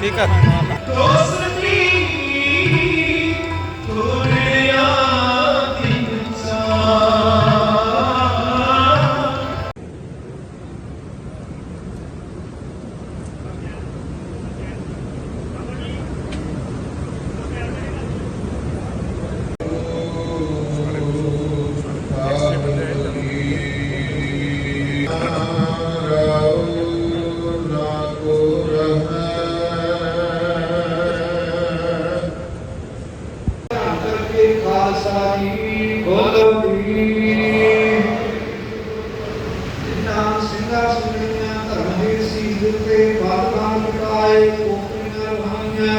chicas. ਕਰਕੇ ਖਾਲਸਾ ਜੀ ਬੋਲੋ ਜੀ ਜਿਨ੍ਹਾਂ ਸਿੰਘਾਂ ਸੁਣੀਆਂ ਧਰਮ ਦੇ ਸੀਸ ਦਿੱਤੇ ਬਾਤਾਂ ਮਿਟਾਏ ਕੋਪੀਆਂ ਰਹਾਈਆਂ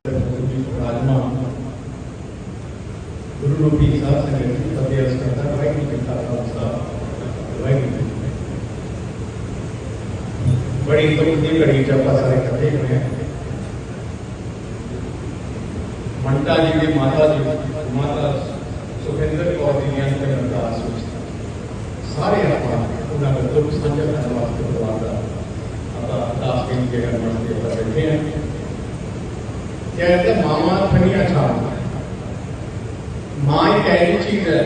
ਰਾਜਮਾ ਗੁਰੂ ਰੂਪੀ ਸਾਹਿਬ ਸੰਗਤ ਦੀ ਫਤਿਹ ਅਰਜ਼ ਕਰਦਾ ਵਾਹਿਗੁਰੂ ਜੀ ਕਾ ਖਾਲਸਾ ਵਾਹਿਗੁਰੂ ਜੀ ਕੀ ਫਤਿਹ। ਬੜੀ ਦੁੱਖ ਦੀ ਘੜੀ ਚ ਆਪਾਂ ਸਾਰੇ ਇਕੱਠੇ ਹੋਏ ਹਾਂ ਮੰਟਾ ਜੀ ਦੀ ਮਾਤਾ ਜੀ ਮਾਤਾ ਸੁਖਿੰਦਰ ਕੌਰ ਜੀ ਦੀਆਂ ਅੰਤਿਮ ਅਰਦਾਸ ਵਿੱਚ ਸਾਰੇ ਆਪਾਂ ਉਹਨਾਂ ਦਾ ਦੁੱਖ ਸਾਂਝਾ ਕਰਨ ਵਾਸਤੇ ਪਰਿਵਾਰ ਦਾ ਆਪਾਂ ਅਰਦਾਸ ਕਰਨ ਕੇ ਕਰਨ ਵਾਸਤੇ ਆਪਾਂ ਬੈਠੇ ਹਾਂ ਕਹਿੰਦੇ ਮਾਮਾ ਠੰਡੀਆਂ ਛਾੜ ਮਾਂ ਇੱਕ ਐਸੀ ਚੀਜ਼ ਹੈ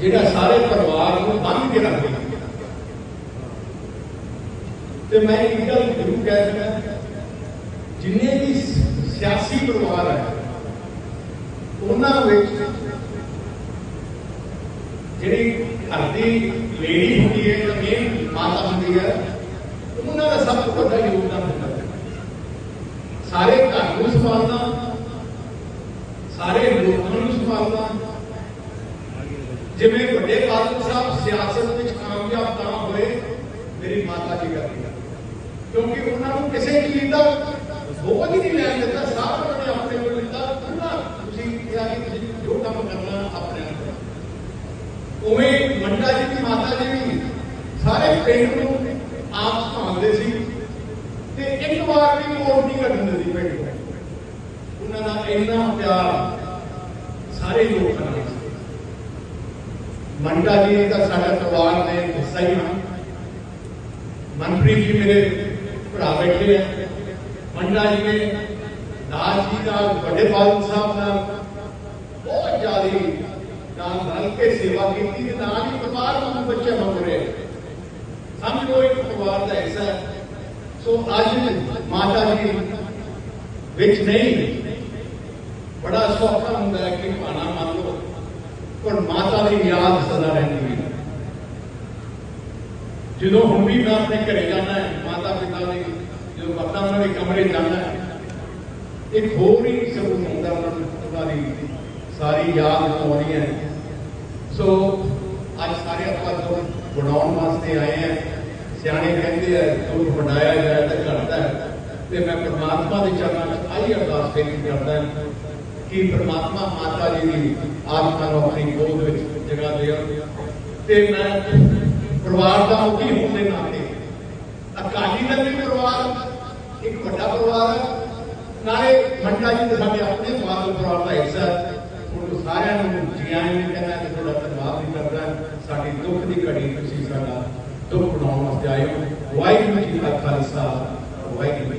ਜਿਹੜਾ ਸਾਰੇ ਪਰਿਵਾਰ ਨੂੰ ਬੰਨ੍ਹ ਕੇ ਰੱਖਦੀ ਹੈ ਤੇ ਮੈਂ ਇੱਕ ਗੱਲ ਜ਼ਰੂਰ ਕਹਿ ਸਕਦਾ ਜਿੰਨੇ ਵੀ ਸ- ਸਿਆਸੀ ਪਰਿਵਾਰ ਹੈ ਉਹਨਾਂ ਵਿੱਚ ਜਿਹੜੀ ਘਰ ਲੇਡੀ ਹੁੰਦੀ ਹੈ, ਜਾਂ ਮੇਨ ਮਾਤਾ ਹੁੰਦੀ ਹੈ, ਉਹਨਾਂ ਦਾ ਸਭ ਤੋਂ ਵੱਡਾ ਯੋਗਦਾਨ ਹੁੰਦਾ ਹੈ। ਸਾਰੇ ਘਰ ਨੂੰ ਸੰਭਾਲਣਾ, ਸਾਰੇ ਲੋਕਾਂ ਨੂੰ ਸੰਭਾਲਣਾ, ਜਿਵੇਂ ਵੱਡੇ ਬਾਦਲ ਸਾਹਿਬ ਸਿਆਸਤ ਵਿੱਚ ਕਾਮਯਾਬ ਤਾਂ ਹੋਏ, ਮੇਰੀ ਮਾਤਾ ਜੀ ਕਰਦੀ ਕਿਉਂਕਿ ਉਹਨਾਂ ਨੂੰ ਕਿਸੇ ਚੀਜ਼ ਦਾ ਬੋਝ ਹੀ ਨਹੀਂ ਲੈਣ ਦਿੱਤਾ ਸਭ ਸਾਰੇ ਪਿੰਡ ਨੂੰ ਆਪ ਸੰਭਾਲਦੇ ਸੀ ਤੇ ਇੱਕ ਵਾਰ ਵੀ ਵੋਟ ਨਹੀਂ ਕਰਨ ਦਿੰਦੀ ਪਿੰਡ ਨੂੰ ਉਹਨਾਂ ਦਾ ਇੰਨਾ ਪਿਆਰ ਸਾਰੇ ਲੋਕਾਂ ਨਾਲ ਸੀ ਮੰਡਾ ਜੀ ਦਾ ਸਾਡਾ ਪਰਿਵਾਰ ਦੇ ਹਿੱਸਾ ਹੀ ਹਨ ਮਨਪ੍ਰੀਤ ਜੀ ਮੇਰੇ ਭਰਾ ਬੈਠੇ ਆ ਮੰਡਾ ਜੀ ਨੇ ਦਾਸ ਜੀ ਦਾ ਵੱਡੇ ਬਾਦਲ ਸਾਹਿਬ ਨਾਲ ਬਹੁਤ ਜ਼ਿਆਦਾ ਨਾਲ ਰਲ ਕੇ ਸੇਵਾ ਕੀਤੀ ਤੇ ਨਾਲ ਹੀ ਪਰਿਵਾਰ ਨੂੰ ਬੱਚੇ ਮੰਗ ਰਹੇ ਸਮਝ ਲਓ ਇੱਕ ਪਰਿਵਾਰ ਦਾ ਹਿੱਸਾ ਹੈ, ਸੋ ਅੱਜ ਮਾਤਾ ਜੀ ਵਿੱਚ ਨਹੀਂ। ਬੜਾ ਸੌਖਾ ਹੁੰਦਾ ਹੈ ਕਿ ਭਾਣਾ ਮੰਨ ਲਓ, ਪਰ ਮਾਤਾ ਦੀ ਯਾਦ ਸਦਾ ਰਹਿੰਦੀ ਹੈ। ਜਦੋਂ ਹੁਣ ਵੀ ਮੈਂ ਆਪਣੇ ਘਰੇ ਜਾਣਾ ਹੈ, ਮਾਤਾ ਪਿਤਾ ਦੇ ਜਦੋਂ ਵਕਤਾਂ ਉਹਨਾਂ ਦੇ ਕਮਰੇ ਜਾਣਾ ਹੈ, ਇੱਕ ਹੋਰ ਹੀ ਸਬੂਤ ਹੁੰਦਾ ਉਹਨਾਂ ਨੂੰ ਉਹਨਾਂ ਦੀ ਸਾਰੀ ਯਾਦ ਆਉਂਦੀ ਹੈ। ਸੋ ਅੱਜ ਸਾਰੇ ਆਪਾਂ ਦੁੱਖ ਬਣਾਉਣ ਵਾਸਤੇ ਆਏ ਆ। ਸਿਆਣੇ ਕਹਿੰਦੇ ਆ ਦੁੱਖ ਵਡਾਇਆ ਜਾਏ ਤਾਂ ਘਟਦਾ ਹੈ। ਤੇ ਮੈਂ ਪ੍ਰਮਾਤਮਾ ਦੇ ਚਰਨਾਂ 'ਚ ਆਈ ਅਰਦਾਸ ਬੇਨਤੀ ਕਰਦਾ ਕਿ ਪ੍ਰਮਾਤਮਾ ਮਾਤਾ ਜੀ ਦੀ ਆਤਮਾ ਨੂੰ ਆਪਣੀ ਗੋਦ ਵਿੱਚ ਜਗਾ ਦੇ। ਤੇ ਮੈਂ ਪਰਿਵਾਰ ਦਾ ਮੁਖੀ ਹੋਣ ਦੇ ਨਾਤੇ ਅਕਾਲੀ ਦਲ ਵੀ ਪਰਿਵਾਰ, ਇੱਕ ਵੱਡਾ ਪਰਿਵਾਰ ਹੈ। ਨਾਲੇ ਮੰਡਾ ਜੀ ਦੇ ਸਾਡੇ ਆਪਣੇ ਬਾਦਲ ਪਰਿਵਾਰ ਦਾ ਹਿੱਸਾ ਹੈ। ਹੁਣ ਸਾਰਿਆਂ ਨੂੰ ਜੀਆਂ ਨੂੰ ਕਹਿੰਦਾ ਕਿ ਤੁਹਾਡਾ ਧੰਨਵਾਦ ਵੀ ਕਰਦਾ ਸਾਡੀ ਦੁੱਖ ਦੀ ਘੜੀ ਤੁਸੀਂ ਸਾਡਾ ਦੁੱਖ ਬਣਾਉਣ ਵਾਸਤੇ ਆਏ ਹੋ ਵਾਹਿਗੁਰੂ ਜੀ ਕਾ ਖਾਲਸਾ, ਵਾਹਿਗੁਰੂ